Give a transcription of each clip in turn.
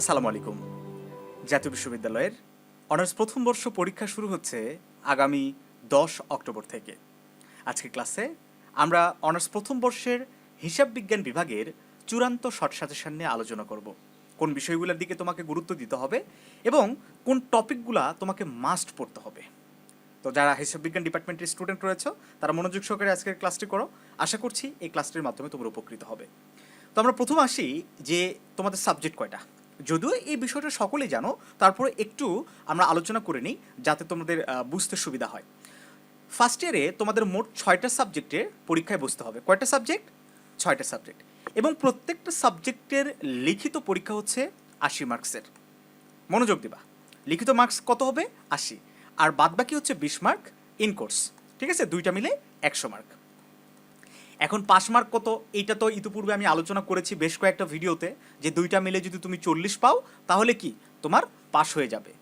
আসসালামু আলাইকুম। জাতীয় বিশ্ববিদ্যালয়ের অনার্স প্রথম বর্ষ পরীক্ষা শুরু হচ্ছে আগামী দশ অক্টোবর থেকে। আজকে ক্লাসে আমরা অনার্স প্রথম বর্ষের হিসাব বিজ্ঞান বিভাগের চূড়ান্ত শর্ট সাজেশন নিয়ে আলোচনা করব। কোন বিষয়গুলোর দিকে তোমাকে গুরুত্ব দিতে হবে এবং কোন টপিকগুলা তোমাকে মাস্ট পড়তে হবে। তো যারা হিসাব বিজ্ঞান ডিপার্টমেন্টের স্টুডেন্ট রয়েছে, তারা মনোযোগ সহকারে আজকের ক্লাসটি করো। আশা করছি এই ক্লাসটির মাধ্যমে তোমরা উপকৃত হবে। তো আমরা প্রথম আসি যে তোমাদের সাবজেক্ট কয়টা? যদিও এই বিষয়টা সকলেই জানো, তারপরে একটু আমরা আলোচনা করে নিই যাতে তোমাদের বুঝতে সুবিধা হয়। ফার্স্ট ইয়ারে তোমাদের মোট ছয়টা সাবজেক্টের পরীক্ষায় বসতে হবে। কয়টা সাবজেক্ট ছয়টা সাবজেক্ট এবং প্রত্যেকটা সাবজেক্টের লিখিত পরীক্ষা হচ্ছে আশি মার্কসের মনোযোগ দিবা। লিখিত মার্কস কত হবে? আশি। আর বাদবাকি হচ্ছে বিশ মার্ক ইন কোর্স ঠিক আছে? দুইটা মিলে একশো মার্ক এখন পাস মার্ক কত? এইটা তো ইতিপূর্বে আমি আলোচনা করেছি বেশ কয়েকটা ভিডিওতে, যে দুইটা মিলে যদি তুমি চল্লিশ পাও, তাহলে কি? তোমার পাস হয়ে যাবে।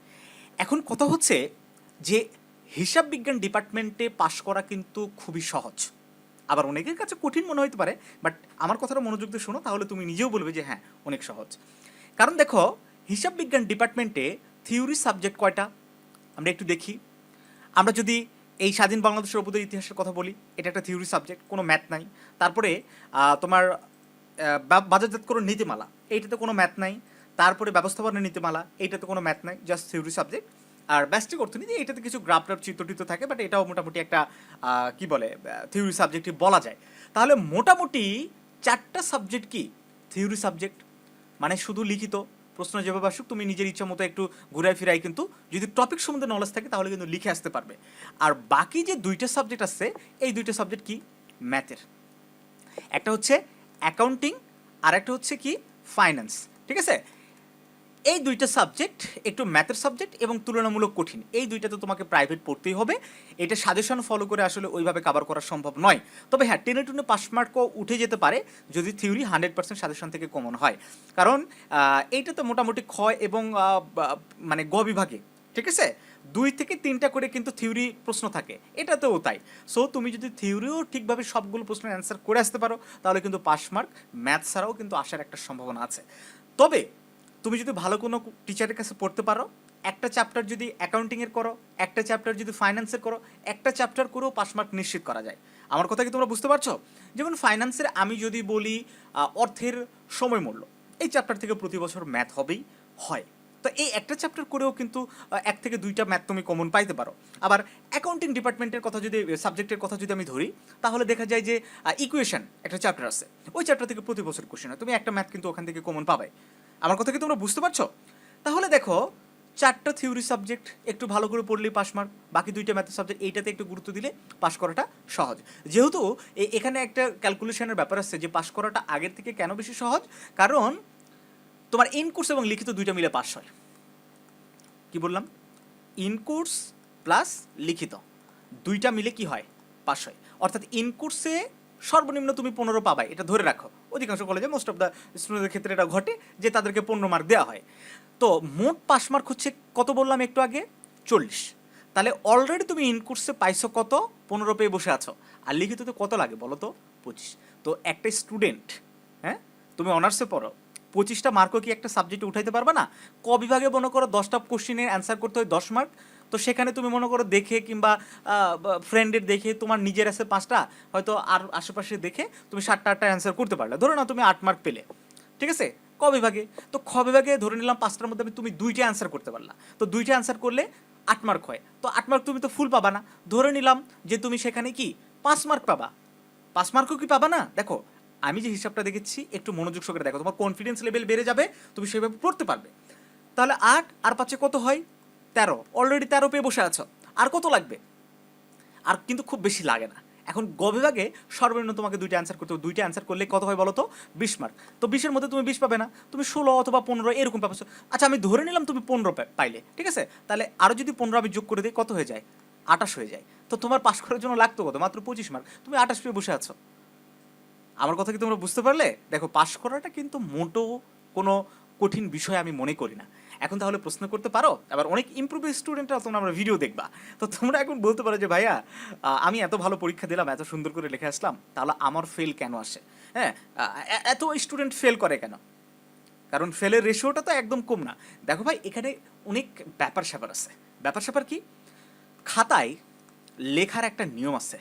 এখন কথা হচ্ছে যে হিসাব বিজ্ঞান ডিপার্টমেন্টে পাশ করা কিন্তু খুবই সহজ। আবার অনেকের কাছে কঠিন মনে হতে পারে, বাট আমার কথাটা মনোযোগ দিয়ে শোনো, তাহলে তুমি নিজেও বলবে যে হ্যাঁ অনেক সহজ। কারণ দেখো, হিসাব বিজ্ঞান ডিপার্টমেন্টে থিওরি সাবজেক্ট কয়টা? আমরা একটু দেখি। আমরা যদি এই স্বাধীন বাংলাদেশের অবুদের ইতিহাসের কথা বলি, এটা একটা থিওরি সাবজেক্ট কোনো ম্যাথ নাই। তারপরে তোমার বাজারজাতকরণ নীতিমালা, এইটাতে কোনো ম্যাথ নাই। তারপরে ব্যবস্থাপনা নীতিমালা, এইটাতে কোনো ম্যাথ নাই জাস্ট থিওরি সাবজেক্ট আর ব্যষ্টিক অর্থনীতি এটাতে কিছু গ্রাফ ট্রাফ চিত্রটিত থাকে বাট এটাও মোটামুটি একটা কি বলে থিওরি সাবজেক্টই বলা যায়। তাহলে মোটামুটি চারটা সাবজেক্ট কি? থিওরি সাবজেক্ট মানে শুধু লিখিত প্রশ্ন যেভাবে আসুক, তুমি নিজের ইচ্ছা মতো একটু ঘুরাই ফিরাই কিন্তু যদি টপিক সম্বন্ধে নলেজ থাকে, তাহলে কিন্তু লিখে আসতে পারবে। আর বাকি যে দুইটা সাবজেক্ট আছে, এই দুইটা সাবজেক্ট কি? ম্যাথের একটা হচ্ছে অ্যাকাউন্টিং আর একটা হচ্ছে কি? ফাইন্যান্স ঠিক আছে? এই দুইটা সাবজেক্ট একটু ম্যাথের সাবজেক্ট এবং তুলনামূলক কঠিন। এই দুইটা তো তোমাকে প্রাইভেট পড়তেই হবে। এটা সাজেশন ফলো করে আসলে ওইভাবে কাভার করা সম্ভব নয়। তবে হ্যাঁ টেনে টুনে পাস মার্কও উঠে যেতে পারে যদি থিওরি হান্ড্রেড পার্সেন্ট সাজেশন থেকে কমন হয়। কারণ আহ, এইটাতে মোটামুটি ক্ষয় এবং মানে গ বিভাগে ঠিক আছে? দুই থেকে তিনটা করে কিন্তু থিওরি প্রশ্ন থাকে। এটাতেও তাই। সো তুমি যদি থিওরিও ঠিকভাবে সবগুলো প্রশ্নের অ্যান্সার করে আসতে পারো তাহলে কিন্তু পাস মার্ক ম্যাথ ছাড়াও কিন্তু আসার একটা সম্ভাবনা আছে। তবে তুমি যদি ভালো কোনো টিচারের কাছে পড়তে পারো, একটা চ্যাপ্টার যদি অ্যাকাউন্টিংয়ের করো, একটা চ্যাপ্টার যদি ফাইন্যান্সের করো, একটা চ্যাপ্টার করেও পাস মার্ক নিশ্চিত করা যায়। আমার কথা কি তোমরা বুঝতে পারছ? যেমন ফাইন্যান্সের আমি যদি বলি অর্থের সময় মূল্য এই চ্যাপ্টার থেকে প্রতি বছর ম্যাথ হবেই, হয়। তো এই একটা চ্যাপ্টার করেও কিন্তু এক থেকে দুইটা ম্যাথ তুমি কমন পাইতে পারো। আবার অ্যাকাউন্টিং ডিপার্টমেন্টের কথা যদি সাবজেক্টের কথা যদি আমি ধরি, তাহলে দেখা যায় যে ইকুয়েশন একটা চ্যাপ্টার আছে। ওই চ্যাপ্টার থেকে প্রতি বছর কোশ্চেন হয়। তুমি একটা ম্যাথ কিন্তু ওখান থেকে কমন পাবে। আমার কথা কি তোমরা বুঝতে পারছ? তাহলে দেখো, চারটা থিওরি সাবজেক্ট একটু ভালো করে পড়লেই পাশ মার্ক বাকি দুইটা ম্যাথের সাবজেক্ট এইটাতে একটু গুরুত্ব দিলে পাশ করাটা সহজ। যেহেতু এখানে একটা ক্যালকুলেশনের ব্যাপার আছে যে পাশ করাটা আগের থেকে কেন বেশি সহজ? কারণ তোমার ইন কোর্স এবং লিখিত দুইটা মিলে পাশ হয়। কি বললাম? ইন কোর্স প্লাস লিখিত। দুইটা মিলে কি হয়? পাশ হয়। অর্থাৎ ইন কোর্সে সর্বনিম্ন তুমি পনেরো পাবাই, এটা ধরে রাখো। অধিকাংশ কলেজে মোস্ট অফ দ্য স্টুডেন্টের ক্ষেত্রে এটা ঘটে যে তাদেরকে পনেরো মার্ক দেওয়া হয়। তো মোট পাস মার্ক হচ্ছে কত বললাম একটু আগে? চল্লিশ। তাহলে অলরেডি তুমি ইন কোর্সে পাইছো কত? পনেরো পেয়ে বসে আছো। আর লিখিততে কত লাগে বলো তো? পঁচিশ। তো একটা স্টুডেন্ট হ্যাঁ? তুমি অনার্সে পড়ো। পঁচিশটা মার্কও কি একটা সাবজেক্টে উঠাইতে পারবে না? ক বিভাগে মনে করো দশটা কোশ্চেনের অ্যান্সার করতে হয় দশ মার্ক তো সেখানে তুমি মনে করো দেখে কিংবা ফ্রেন্ডের দেখে তোমার নিজের আছে পাঁচটা হয়তো আর আশেপাশে দেখে তুমি সাতটা আটটা অ্যান্সার করতে পারলে। ধরো না তুমি আট মার্ক পেলে। ঠিক আছে? ক বিভাগে? তো খ বিভাগে ধরে নিলাম পাঁচটার মধ্যে আমি তুমি দুইটা অ্যান্সার করতে পারলা। তো দুইটা অ্যান্সার করলে আট মার্ক হয়। তো আট মার্ক তুমি তো ফুল পাবা না। ধরে নিলাম যে তুমি সেখানে কি পাঁচ মার্ক পাবা। পাঁচ মার্কও কি পাবা না? দেখো, আমি যে হিসাবটা দেখেছি, একটু মনোযোগ সহকারে দেখো। তোমার কনফিডেন্স লেভেল বেড়ে যাবে, তুমি সেভাবে পড়তে পারবে। তাহলে আট আর পাঁচে কত হয়? তেরো অলরেডি তেরো পেয়ে বসে আছো। আর কত লাগবে? আর কিন্তু খুব বেশি লাগে না। এখন গ বিভাগে সর্বনিম্ন তোমাকে দুইটা অ্যান্সার করতে হবে। দুইটা অ্যান্সার করলে কত হয় বলো তো? বিশ মার্ক তো বিশের মধ্যে তুমি বিশ পাবে না। তুমি ষোলো অথবা পনেরো এরকম পাবে। আচ্ছা আমি ধরে নিলাম তুমি পনেরো পাইলে, ঠিক আছে? তাহলে আরও যদি পনেরো আমি যোগ করে দিই, কত হয়ে যায়? আটাশ হয়ে যায়। তো তোমার পাশ করার জন্য লাগতো কত? মাত্র পঁচিশ মার্ক তুমি আটাশ পেয়ে বসে আছো। আমার কথা কি তোমরা বুঝতে পারলে? দেখো, পাশ করাটা কিন্তু মোটো কোনো কঠিন বিষয় আমি মনে করি না। এখন তাহলে প্রশ্ন করতে পারো? আবার অনেক ইমপ্রুভ স্টুডেন্টরা তোমরা আমরা ভিডিও দেখবা। তো তোমরা এখন বলতে পারো যে, ভাইয়া আমি এত ভালো পরীক্ষা দিলাম, এত সুন্দর করে লিখে আসলাম, তাহলে আমার ফেল কেন আসে? হ্যাঁ এত স্টুডেন্ট ফেল করে কেন? কারণ ফেলের রেশিওটা তো একদম কম না। দেখো ভাই, এখানে অনেক ব্যাপার স্যাপার আছে। ব্যাপার স্যাপার কি? খাতায় লেখার একটা নিয়ম আছে।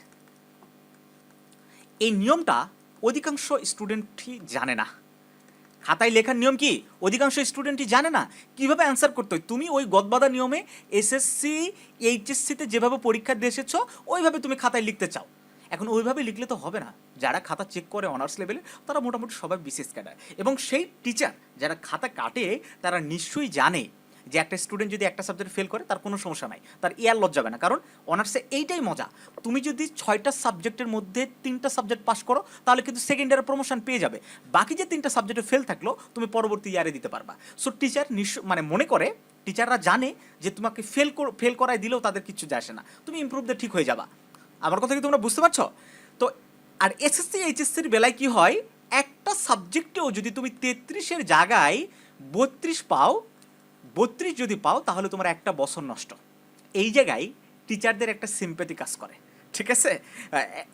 এই নিয়মটা অধিকাংশ স্টুডেন্টই জানে না। খাতায় লেখার নিয়ম কি? অধিকাংশ স্টুডেন্টই জানে না। কীভাবে অ্যান্সার করতে হয়? তুমি ওই গদবাদা নিয়মে এসএসসি এইচএসসিতে যেভাবে পরীক্ষা দিয়ে এসেছ, ওইভাবে তুমি খাতায় লিখতে চাও। এখন ওইভাবে লিখলে তো হবে না। যারা খাতা চেক করে অনার্স লেভেলে তারা মোটামুটি সবাই বিশেষ ক্যাডার এবং সেই টিচার যারা খাতা কাটে, তারা নিশ্চয়ই জানে যে একটা স্টুডেন্ট যদি একটা সাবজেক্ট ফেল করে, তার কোনো সমস্যা নাই। তার ইয়ার লজ যাবে না। কারণ অনার্সে এইটাই মজা। তুমি যদি ছয়টা সাবজেক্টের মধ্যে তিনটা সাবজেক্ট পাস করো, তাহলে কিন্তু সেকেন্ড ইয়ারে প্রমোশন পেয়ে যাবে। বাকি যে তিনটা সাবজেক্টে ফেল থাকল, তুমি পরবর্তী ইয়ারে দিতে পারবা। সো টিচার নিশ্চয় মানে মনে করে টিচাররা জানে যে তোমাকে ফেল ফেল করায় দিলেও তাদের কিছু যায় আসে না। তুমি ইমপ্রুভ দিয়ে ঠিক হয়ে যাবা। আমার কথা কি তোমরা বুঝতে পারছ? তো, আর এসএসসি এইচএসসির বেলায় কি হয়? একটা সাবজেক্টেও যদি তুমি তেত্রিশের জায়গায় বত্রিশ পাও বত্রিশ যদি পাও, তাহলে তোমার একটা বছর নষ্ট। এই জায়গায় টিচারদের একটা সিম্পেথি কাজ করে, ঠিক আছে?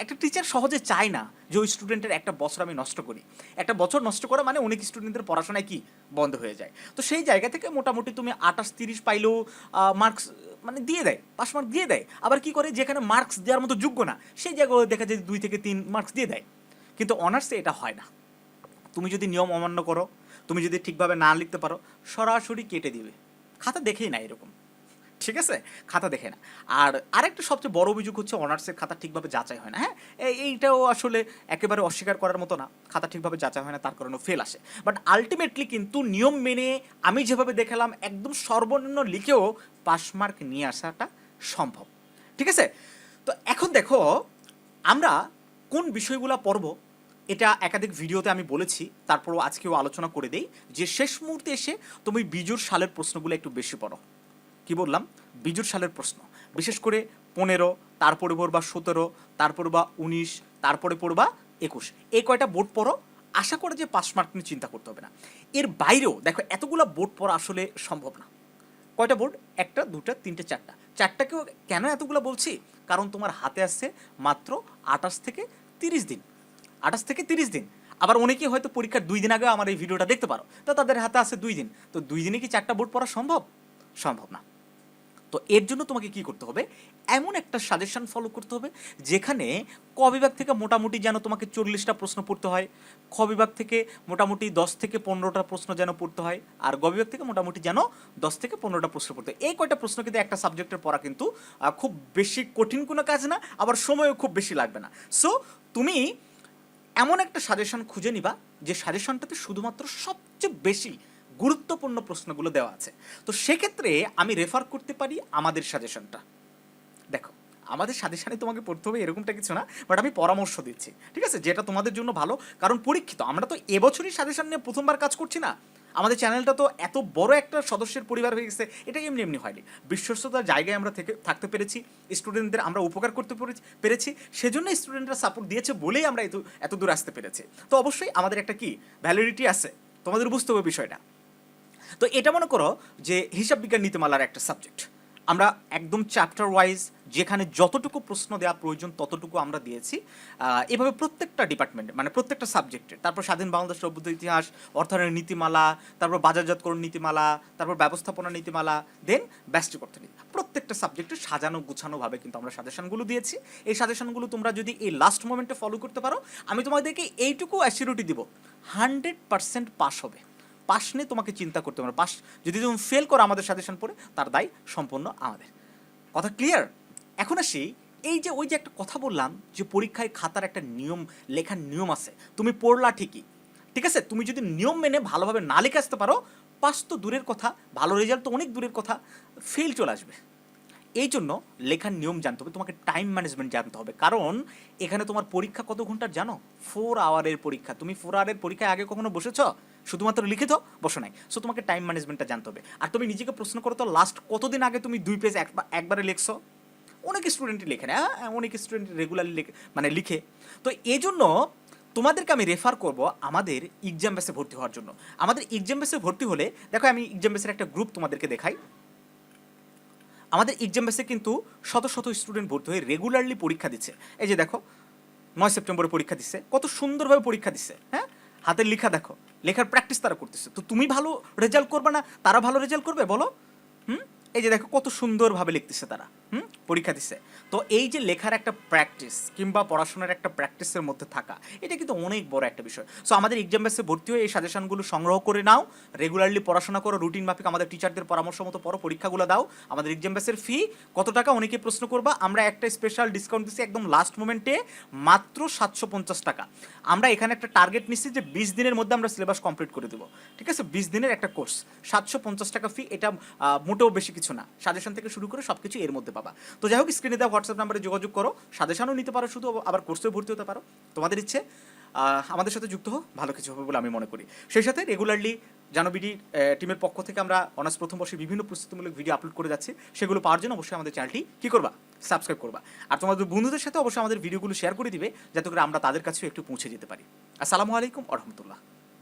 একটা টিচার সহজে চায় না যে ওই স্টুডেন্টের একটা বছর আমি নষ্ট করি। একটা বছর নষ্ট করা মানে অনেক স্টুডেন্টদের পড়াশোনায় কি বন্ধ হয়ে যায়। তো সেই জায়গা থেকে মোটামুটি তুমি আঠাশ তিরিশ পাইলেও মার্কস মানে দিয়ে দেয় পাস মার্ক দিয়ে দেয়। আবার কি করে? যেখানে মার্কস দেওয়ার মতো যোগ্য না, সেই জায়গায় দেখা যায় দুই থেকে তিন মার্কস দিয়ে দেয়। কিন্তু অনার্সে এটা হয় না। তুমি যদি নিয়ম অমান্য করো তুমি যদি ঠিকভাবে না লিখতে পারো, সরাসরি কেটে দিবে। খাতা দেখেই না এরকম। ঠিক আছে? খাতা দেখে না। আর আরেকটা সবচেয়ে বড় অভিযোগ হচ্ছে অনার্সের খাতা ঠিকভাবে যাচাই হয় না হ্যাঁ? এইটাও আসলে একেবারে অস্বীকার করার মতো না। খাতা ঠিকভাবে যাচাই হয় না, তার কারণে ফেল আসে। বাট আলটিমেটলি কিন্তু নিয়ম মেনে আমি যেভাবে দেখালাম, একদম সর্বনিম্ন লিখেও পাস মার্ক নিয়ে আসাটা সম্ভব। ঠিক আছে? তো এখন দেখো, আমরা কোন বিষয়গুলো পড়ব এটা একাধিক ভিডিওতে আমি বলেছি, তারপরও আজকেও আলোচনা করে দেই যে শেষ মুহূর্তে এসে তুমি বিজুর সালের প্রশ্নগুলো একটু বেশি পড়ো। কি বললাম? বিজুর সালের প্রশ্ন। বিশেষ করে পনেরো, তারপরে পড়বা সতেরো, তারপরে বা উনিশ, তারপরে পড়বা একুশ। এই কয়টা বোর্ড পড়ো, আশা করে যে পাস মার্ক নিয়ে চিন্তা করতে হবে না। এর বাইরেও দেখো, এতগুলো বোর্ড পড়া আসলে সম্ভব না। কয়টা বোর্ড? একটা, দুটা, তিনটে, চারটা। চারটাকেও কেন এতগুলো বলছি? কারণ তোমার হাতে আসছে মাত্র আঠাশ থেকে তিরিশ দিন। আঠাশ থেকে তিরিশ দিন। আবার অনেকেই হয়তো পরীক্ষার দুই দিন আগে আমার এই ভিডিওটা দেখতে পারো। তো তাদের হাতে আছে দুই দিন। তো দুই দিনে কি চারটা বোর্ড পড়া সম্ভব? সম্ভব না। তো এর জন্য তোমাকে কি করতে হবে? এমন একটা সাজেশন ফলো করতে হবে, যেখানে ক বিভাগ থেকে মোটামুটি যেন তোমাকে চল্লিশটা প্রশ্ন পড়তে হয়, খ বিভাগ থেকে মোটামুটি দশ থেকে পনেরোটা প্রশ্ন যেন পড়তে হয়, আর গ বিভাগ থেকে মোটামুটি যেন দশ থেকে পনেরোটা প্রশ্ন পড়তে হয়। এই কয়টা প্রশ্ন কিন্তু একটা সাবজেক্টের পড়া কিন্তু খুব বেশি কঠিন কোনো কাজ না, আবার সময়ও খুব বেশি লাগবে না। সো তুমি এমন একটা সাজেশন খুঁজে নিবা, যে সাজেশনটাতে শুধুমাত্র সবচেয়ে বেশি গুরুত্বপূর্ণ প্রশ্নগুলো দেওয়া আছে। তো সেক্ষেত্রে আমি রেফার করতে পারি আমাদের সাজেশনটা দেখো, আমাদের সাজেশনে তোমাকে পড়তে হবে এরকমটা কিছু না বাট আমি পরামর্শ দিচ্ছি। ঠিক আছে? যেটা তোমাদের জন্য ভালো, কারণ পরীক্ষিত। আমরা তো এবছরই সাজেশন নিয়ে প্রথমবার কাজ করছি না। আমাদের চ্যানেলটা তো এত বড় একটা সদস্যের পরিবার হয়ে গেছে, এটা এমনি এমনি হয়নি। বিশ্বস্ততার জায়গায় আমরা থেকে, থাকতে পেরেছি স্টুডেন্টদের আমরা উপকার করতে পেরেছি- সেজন্য স্টুডেন্টরা সাপোর্ট দিয়েছে বলেই আমরা এত এত দূর আসতে পেরেছি। তো অবশ্যই আমাদের একটা কি ভ্যালিডিটি আছে, তোমাদের বুঝতে হবে বিষয়টা। তো এটা মনে করো যে হিসাব বিজ্ঞান নীতিমালার একটা সাবজেক্ট আমরা একদম চ্যাপ্টার ওয়াইজ যেখানে যতটুকু প্রশ্ন দেওয়া প্রয়োজন ততটুকু আমরা দিয়েছি। এভাবে প্রত্যেকটা ডিপার্টমেন্টে মানে প্রত্যেকটা সাবজেক্টের তারপর স্বাধীন বাংলাদেশ অভ্যুদয় ইতিহাস, অর্থায়নের নীতিমালা, তারপর বাজারজাতকরণ নীতিমালা, তারপর ব্যবস্থাপনা নীতিমালা দেন ব্যষ্টিক অর্থনীতি প্রত্যেকটা সাবজেক্টে সাজানো গুছানোভাবে কিন্তু আমরা সাজেশনগুলো দিয়েছি। এই সাজেশনগুলো তোমরা যদি এই লাস্ট মোমেন্টে ফলো করতে পারো, আমি তোমাদেরকে এইটুকু অ্যাসিউরিটি দিব হান্ড্রেড পার্সেন্ট পাস হবে। পাস নিয়ে তোমাকে চিন্তা করতে হবে পাস যদি তুমি ফেল করো আমাদের সাজেশন পড়ে, তার দায় সম্পূর্ণ আমাদের। কথা ক্লিয়ার এখন আসি, এই যে ওই যে একটা কথা বললাম যে পরীক্ষায় খাতার একটা নিয়ম, লেখার নিয়ম আছে, তুমি পড়লা ঠিকই। ঠিক আছে? তুমি যদি নিয়ম মেনে ভালোভাবে না লিখে আসতে পারো পাস তো দূরের কথা, ভালো রেজাল্ট তো অনেক দূরের কথা ফেল চলে আসবে। এই জন্য লেখার নিয়ম জানতে হবে, তোমাকে টাইম ম্যানেজমেন্ট জানতে হবে। কারণ এখানে তোমার পরীক্ষা কত ঘণ্টার জানো? ফোর আওয়ারের পরীক্ষা। তুমি ফোর আওয়ারের পরীক্ষায় আগে কখনো বসেছ? শুধুমাত্র লিখে তো বসো নাই। সো তোমাকে টাইম ম্যানেজমেন্টটা জানতে হবে। আর তুমি নিজেকে প্রশ্ন করো তো লাস্ট কতদিন আগে তুমি দুই পেজ একবারে লিখছো? অনেক স্টুডেন্টই লেখে না হ্যাঁ, অনেক স্টুডেন্ট রেগুলারলি মানে লিখে। তো এই জন্য তোমাদেরকে আমি রেফার করব আমাদের এক্সাম বেসে ভর্তি হওয়ার জন্য। আমাদের এক্সাম বেসে ভর্তি হলে দেখো আমি এক্সাম বেসের একটা গ্রুপ তোমাদেরকে দেখাই। আমাদের এক্সাম বেসে কিন্তু শত শত স্টুডেন্ট ভর্তি হয়ে রেগুলারলি পরীক্ষা দিচ্ছে। এই যে দেখো নয় সেপ্টেম্বরে পরীক্ষা দিচ্ছে। কত সুন্দরভাবে পরীক্ষা দিচ্ছে হ্যাঁ? হাতের লেখা দেখো, লেখার প্র্যাকটিস তারা করতেছে। তো তুমি ভালো রেজাল্ট করবে না, তারা ভালো রেজাল্ট করবে, বলো? হুম? এই যে দেখো, কত সুন্দরভাবে লিখতেছে তারা। হুম, পরীক্ষা দিচ্ছে তো এই যে লেখার একটা প্র্যাকটিস কিংবা পড়াশোনার একটা প্র্যাকটিসের মধ্যে থাকা, এটা কিন্তু অনেক বড় একটা বিষয়। সো আমাদের এক্সাম বেসে ভর্তি হয়ে এই সাজেশনগুলো সংগ্রহ করে নাও। রেগুলারলি পড়াশোনা করো রুটিন মাফিক আমাদের টিচারদের পরামর্শ মতো পড়ো, পরীক্ষাগুলো দাও। আমাদের এক্সাম বেসের ফি কত টাকা অনেকে প্রশ্ন করবা, আমরা একটা স্পেশাল ডিসকাউন্ট দিচ্ছি একদম লাস্ট মোমেন্টে মাত্র সাতশো পঞ্চাশ টাকা। আমরা এখানে একটা টার্গেট নিচ্ছি যে বিশ দিনের মধ্যে আমরা সিলেবাস কমপ্লিট করে দেবো। ঠিক আছে? বিশ দিনের একটা কোর্স সাতশো পঞ্চাশ টাকা ফি এটা মোটেও বেশি কিছু না। সাজেশন থেকে শুরু করে সব কিছু এর মধ্যে পাবা। তো যাই হোক স্ক্রিনে দেওয়া হোয়াটসঅ্যাপ নাম্বারে যোগাযোগ করো। সাজেশনও নিতে পারো শুধু, আবার কোর্সেও ভর্তি হতে পারো। তোমাদের ইচ্ছে আমাদের সাথে যুক্ত হো ভালো কিছু হবে বলে আমি মনে করি। সেই সাথে রেগুলারলি জানবিডি টিমের পক্ষ থেকে আমরা অনার্স প্রথম বর্ষে বিভিন্ন প্রস্তুতিমূলক ভিডিও আপলোড করে যাচ্ছি। সেগুলো পাওয়ার জন্য অবশ্যই আমাদের চ্যানেলটি কী করবা? সাবস্ক্রাইব করবা। আর তোমাদের বন্ধুদের সাথে অবশ্যই আমাদের ভিডিওগুলো শেয়ার করে দিবে, যাতে করে আমরা তাদের কাছেও একটু পৌঁছে যেতে পারি। আসসালামু আলাইকুম আ রহমতুল্লাহ।